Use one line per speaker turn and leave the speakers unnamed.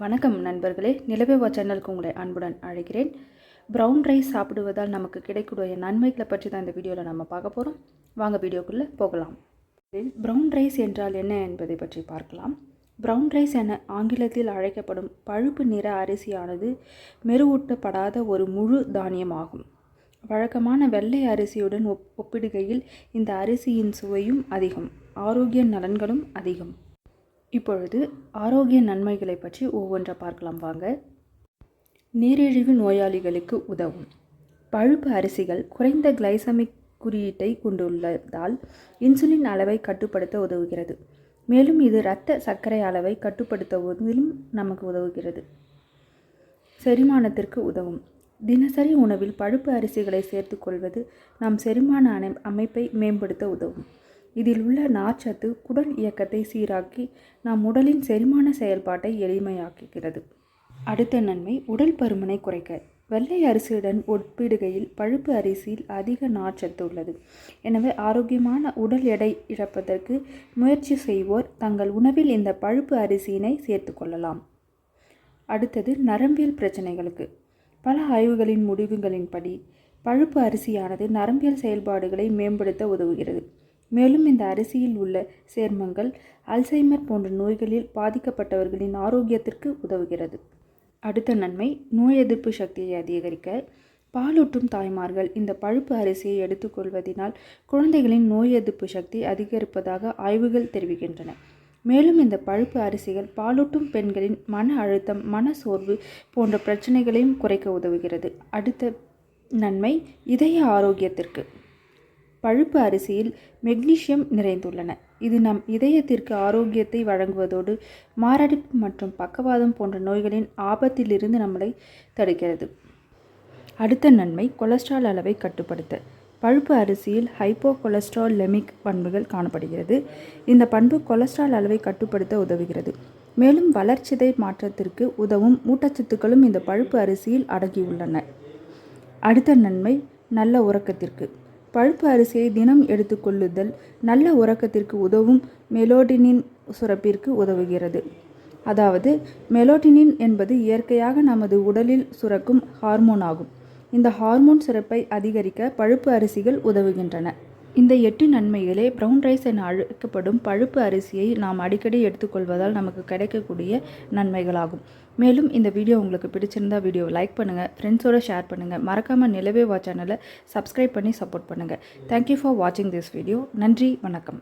வணக்கம் நண்பர்களே. நிலவேவா சேனலுக்கு உங்களை அன்புடன் அழைக்கிறேன். ப்ரௌன் ரைஸ் சாப்பிடுவதால் நமக்கு கிடைக்கக்கூடிய நன்மைகளை பற்றி தான் இந்த வீடியோவில் நம்ம பார்க்க போகிறோம் வாங்க வீடியோக்குள்ளே போகலாம். ப்ரௌன் ரைஸ் என்றால் என்ன என்பதை பற்றி பார்க்கலாம். ப்ரௌன் ரைஸ் என ஆங்கிலத்தில் அழைக்கப்படும் பழுப்பு நிற அரிசியானது மெருவூட்டப்படாத ஒரு முழு தானியமாகும். வழக்கமான வெள்ளை அரிசியுடன் ஒப் ஒப்பிடுகையில் இந்த அரிசியின் சுவையும் அதிகம். ஆரோக்கிய நலன்களும் அதிகம். இப்பொழுது ஆரோக்கிய நன்மைகளை பற்றி ஒவ்வொன்றை பார்க்கலாம் வாங்க. நீரிழிவு நோயாளிகளுக்கு உதவும். பழுப்பு அரிசிகள் குறைந்த கிளைசமிக் குறியீட்டை கொண்டுள்ளதால் இன்சுலின் அளவை கட்டுப்படுத்த உதவுகிறது. மேலும் இது இரத்த சர்க்கரை அளவை கட்டுப்படுத்துவதிலும் நமக்கு உதவுகிறது. செரிமானத்திற்கு உதவும். தினசரி உணவில் பழுப்பு அரிசிகளை சேர்த்துக்கொள்வது நம் செரிமான அமைப்பை மேம்படுத்த உதவும். இதில் உள்ள நார்ச்சத்து குடல் இயக்கத்தை சீராக்கி நம் உடலின் செரிமான செயல்பாட்டை எளிமையாக்குகிறது. அடுத்த நன்மை உடல் பருமனை குறைக்க. வெள்ளை அரிசியுடன் ஒப்பிடுகையில் பழுப்பு அரிசியில் அதிக நார்ச்சத்து உள்ளது. எனவே ஆரோக்கியமான உடல் எடை இழப்பதற்கு முயற்சி செய்வோர் தங்கள் உணவில் இந்த பழுப்பு அரிசியினை சேர்த்து கொள்ளலாம். அடுத்தது நரம்பியல் பிரச்சனைகளுக்கு. பல ஆய்வுகளின் முடிவுகளின்படி பழுப்பு அரிசியானது நரம்பியல் செயல்பாடுகளை மேம்படுத்த உதவுகிறது. மேலும் இந்த அரிசியில் உள்ள சேர்மங்கள் அல்சைமர் போன்ற நோய்களில் பாதிக்கப்பட்டவர்களின் ஆரோக்கியத்திற்கு உதவுகிறது. அடுத்த நன்மை நோய் எதிர்ப்பு சக்தியை அதிகரிக்க பாலூட்டும் தாய்மார்கள் இந்த பழுப்பு அரிசியை எடுத்துக்கொள்வதினால் குழந்தைகளின் நோய் எதிர்ப்பு சக்தி அதிகரிப்பதாக ஆய்வுகள் தெரிவிக்கின்றன. மேலும் இந்த பழுப்பு அரிசிகள் பாலூட்டும் பெண்களின் மன அழுத்தம் மன சோர்வு போன்ற பிரச்சனைகளையும் குறைக்க உதவுகிறது. அடுத்த நன்மை இதய ஆரோக்கியத்திற்கு. பழுப்பு அரிசியில் மெக்னீசியம் நிறைந்துள்ளன. இது நம் இதயத்திற்கு ஆரோக்கியத்தை வழங்குவதோடு மாரடைப்பு மற்றும் பக்கவாதம் போன்ற நோய்களின் ஆபத்திலிருந்து நம்மளை தடுக்கிறது. அடுத்த நன்மை கொலஸ்ட்ரால் அளவை கட்டுப்படுத்த. பழுப்பு அரிசியில் ஹைப்போ கொலஸ்ட்ரால் லெமிக் பண்புகள் காணப்படுகிறது. இந்த பண்பு கொலஸ்ட்ரால் அளவை கட்டுப்படுத்த உதவுகிறது. மேலும் வளர்ச்சிதை மாற்றத்திற்கு உதவும் ஊட்டச்சத்துக்களும் இந்த பழுப்பு அரிசியில் அடங்கியுள்ளன. அடுத்த நன்மை நல்ல உறக்கத்திற்கு. பழுப்பு அரிசியை தினம் எடுத்துக்கொள்ளுதல் நல்ல உறக்கத்திற்கு உதவும் மெலோடினின் சுரப்பிற்கு உதவுகிறது. அதாவது மெலோடினின் என்பது இயற்கையாக நமது உடலில் சுரக்கும் ஹார்மோன் ஆகும். இந்த ஹார்மோன் சுரப்பை அதிகரிக்க பழுப்பு அரிசிகள் உதவுகின்றன. இந்த எட்டு நன்மைகளே ப்ரௌன் ரைஸ் என அழைக்கப்படும் பழுப்பு அரிசியை நாம் அடிக்கடி எடுத்துக்கொள்வதால் நமக்கு கிடைக்கக்கூடிய நன்மைகளாகும். மேலும் இந்த வீடியோ உங்களுக்கு பிடிச்சிருந்தா வீடியோவை லைக் பண்ணுங்கள் ஃப்ரெண்ட்ஸோடு ஷேர் பண்ணுங்கள் மறக்காமல் நிலவே வா சேனலை சப்ஸ்கிரைப் பண்ணி சப்போர்ட் பண்ணுங்கள் தேங்க்யூ ஃபார் வாட்சிங் திஸ் வீடியோ நன்றி வணக்கம்.